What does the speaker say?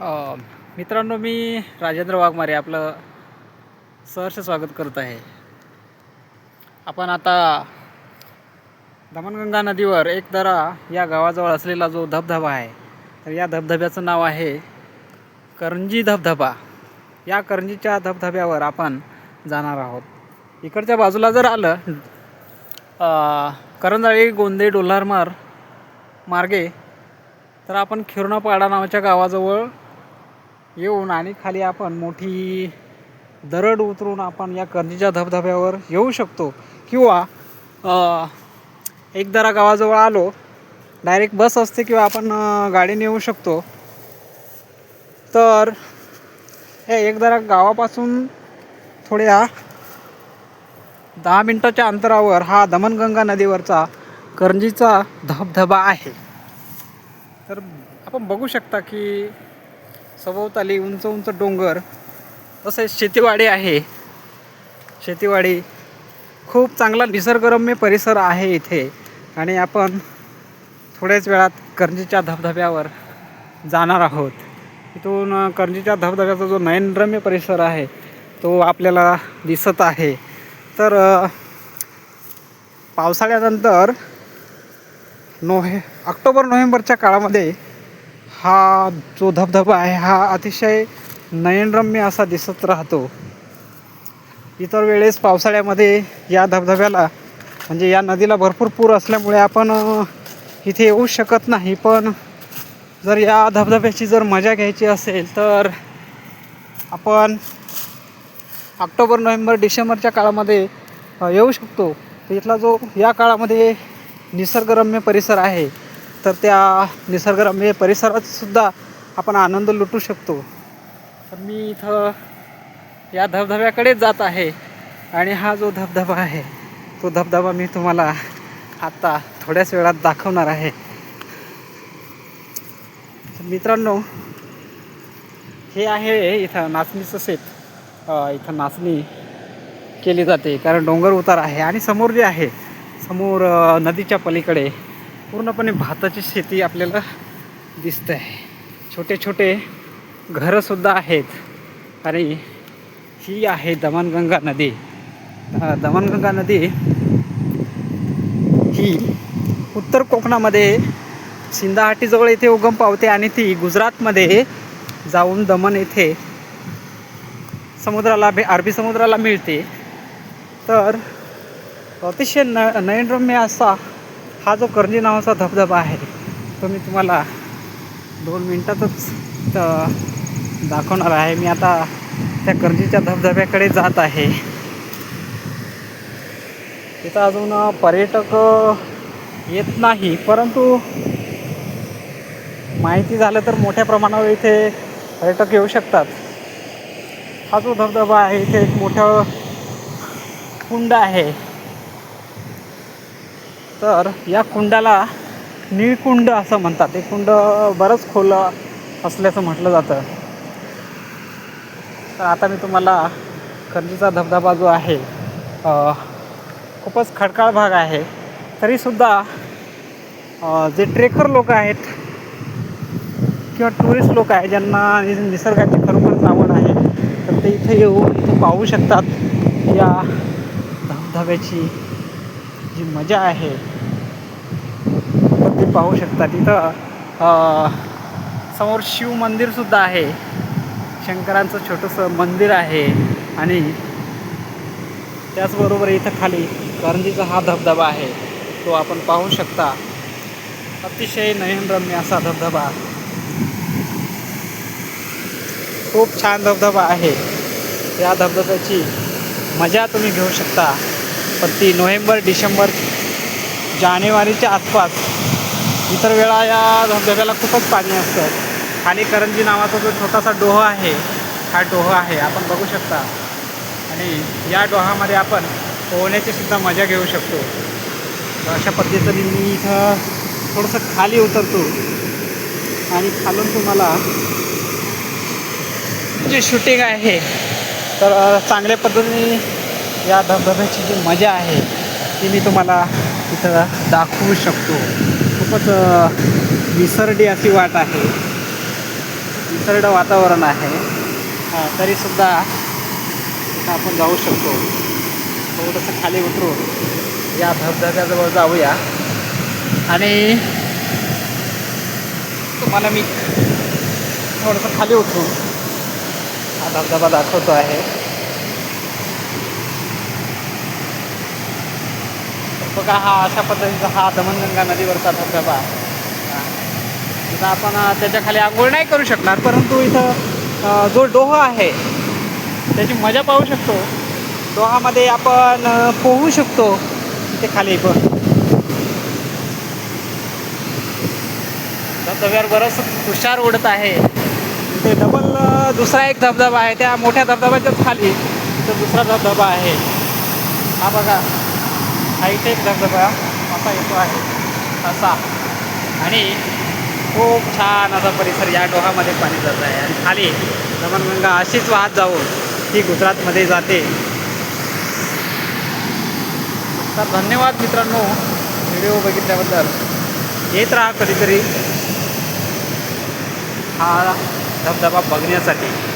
मित्रांनो मी राजेंद्र वाघमारे आपलं सहर्ष स्वागत करत आहे. आपण आता दमणगंगा नदीवर एक दरा या गावाजवळ असलेला जो धबधबा आहे तर या धबधब्याचं नाव आहे करंजी धबधबा. या करंजीच्या धबधब्यावर आपण जाणार आहोत. इकडच्या बाजूला जर आलं करंजाळी गोंदे डोलारमार मार्गे तर आपण खिरणापाडा नावाच्या गावाजवळ येऊन आणि खाली आपण मोठी दरड उतरून आपण या करंजीच्या धबधब्यावर येऊ शकतो. किंवा एकदरा गावाजवळ आलो डायरेक्ट बस असते किंवा आपण गाडीने येऊ शकतो. तर हे एकदरा गावापासून थोड्या दहा मिनटाच्या अंतरावर हा दमणगंगा नदीवरचा करंजीचा धबधबा आहे. तर आपण बघू शकता की सभोवताली उंच उंच डोंगर तसेच शेतीवाडी आहे. शेतीवाडी खूप चांगला निसर्गरम्य परिसर आहे इथे. आणि आपण थोड्याच वेळात करंजीच्या धबधब्यावर जाणार आहोत. इथून करंजीच्या धबधब्याचा जो नयनरम्य परिसर आहे तो आपल्याला दिसत आहे. तर पावसाळ्यानंतर नोव्हे ऑक्टोबर नोव्हेंबरच्या काळामध्ये हा जो धबधबा आहे हा अतिशय नयनरम्य असा दिसत राहतो. इतर वेळेस पावसाळ्यामध्ये या धबधब्याला म्हणजे या नदीला भरपूर पूर असल्यामुळे आपण इथे येऊ शकत नाही. पण जर या धबधब्याची जर मजा घ्यायची असेल तर आपण ऑक्टोबर नोव्हेंबर डिसेंबरच्या काळामध्ये येऊ शकतो. तर इथला जो या काळामध्ये निसर्गरम्य परिसर आहे तर त्या निसर्गरम्य परिसरातसुद्धा आपण आनंद लुटू शकतो. तर मी इथं या धबधब्याकडेच जात आहे आणि हा जो धबधबा आहे तो धबधबा मी तुम्हाला आत्ता थोड्याच वेळात दाखवणार आहे. मित्रांनो हे आहे इथं नाचणीचं शेत इथं नाचणी केली जाते कारण डोंगर उतार आहे आणि समोर जे आहे समोर नदीच्या पलीकडे पूर्णपणे भाताची शेती आपल्याला दिसते आहे छोटे छोटे घरंसुद्धा आहेत. आणि ही आहे दमणगंगा नदी. दमणगंगा नदी ही उत्तर कोकणामध्ये सिंधाहाटीजवळ येथे उगम पावते आणि ती गुजरातमध्ये जाऊन दमण येथे समुद्राला भे अरबी समुद्राला मिळते. तर अतिशय न नयनरम्य असा हा जो करंजी नावाचा धबधबा आहे तो मी तुम्हाला दोन मिनटातच दाखवणार आहे. मी आता त्या करंजीच्या धबधब्याकडे जात आहे. तिथं अजून पर्यटक येत नाही परंतु माहिती झालं तर मोठ्या प्रमाणावर इथे पर्यटक येऊ शकतात. हा जो धबधबा आहे इथे एक मोठं कुंड आहे. तर या कुंडाला निळकुंड असं म्हणतात. हे कुंड बरंच खोल असल्याचं म्हटलं जातं. तर आता मी तुम्हाला करंजीचा धबधबा जो आहे खूपच खडकाळ भाग आहे. तरीसुद्धा जे ट्रेकर लोक आहेत किंवा टुरिस्ट लोक आहे ज्यांना निसर्गाची खरोखरच आवड आहे तर ते इथे येऊन इथे पाहू शकतात या धबधब्याची जी मजा आहे. तुम्ही ते पाहू शकता तिथं समोर शिव मंदिरसुद्धा आहे. शंकरांचं छोटंसं मंदिर आहे आणि त्याचबरोबर इथं खाली करंजीचा हा धबधबा आहे. तो आपण पाहू शकता. अतिशय नयनरम्य असा धबधबा. खूप छान धबधबा आहे. या धबधब्याची मजा तुम्ही घेऊ शकता. पण ती नोव्हेंबर डिसेंबर जानेवारीच्या आसपास इतर वेळा या धबधब्याला खूपच पाणी असतं. खाली करंजी नावाचा जो छोटासा डोह आहे हा डोह आहे. आपण बघू शकता. आणि या डोहामध्ये आपण पोहण्याची सुद्धा मजा घेऊ शकतो. तर अशा पद्धतीने मी इथं थोडंसं खाली उतरतो. आणि खालून तुम्हाला जे शूटिंग आहे तर चांगल्या पद्धतीने या धबधब्याची जी मजा आहे ती मी तुम्हाला इथं दाखवू शकतो. खूपच विसरडी अशी वाट आहे. निसर्ड वातावरण आहे. तरीसुद्धा इथं आपण जाऊ शकतो. थोडंसं खाली उतरून या धबधब्याजवळ जाऊया. आणि तुम्हाला मी थोडंसं खाली उतरून हा धबधबा दाखवतो आहे. बघा हा अशा पद्धतीचा हा दमनगंगा नदीवरचा धबधबा. तिथं आपण त्याच्याखाली त्याच्याखाली आंघोळ नाही करू शकणार परंतु इथं जो डोहा आहे त्याची मजा पाहू शकतो. डोहामध्ये आपण पोहू शकतो. इथे खाली पण धबधब्यावर बरंच तुषार उडत आहे. ते डबल दुसरा एक धबधबा आहे त्या मोठ्या धबधब्याच्याच खाली. इथं दुसरा धबधबा आहे. हा बघा. हा इथे एक धबधबा असा येतो आहे. असा. आणि खूप छान असा परिसर या डोहामध्ये पाणी जात आहे. आणि खाली दमणगंगा अशीच वाहत जाऊन ती गुजरातमध्ये जाते. तर धन्यवाद मित्रांनो व्हिडिओ बघितल्याबद्दल. येत राहा कधीतरी हा धबधबा बघण्यासाठी.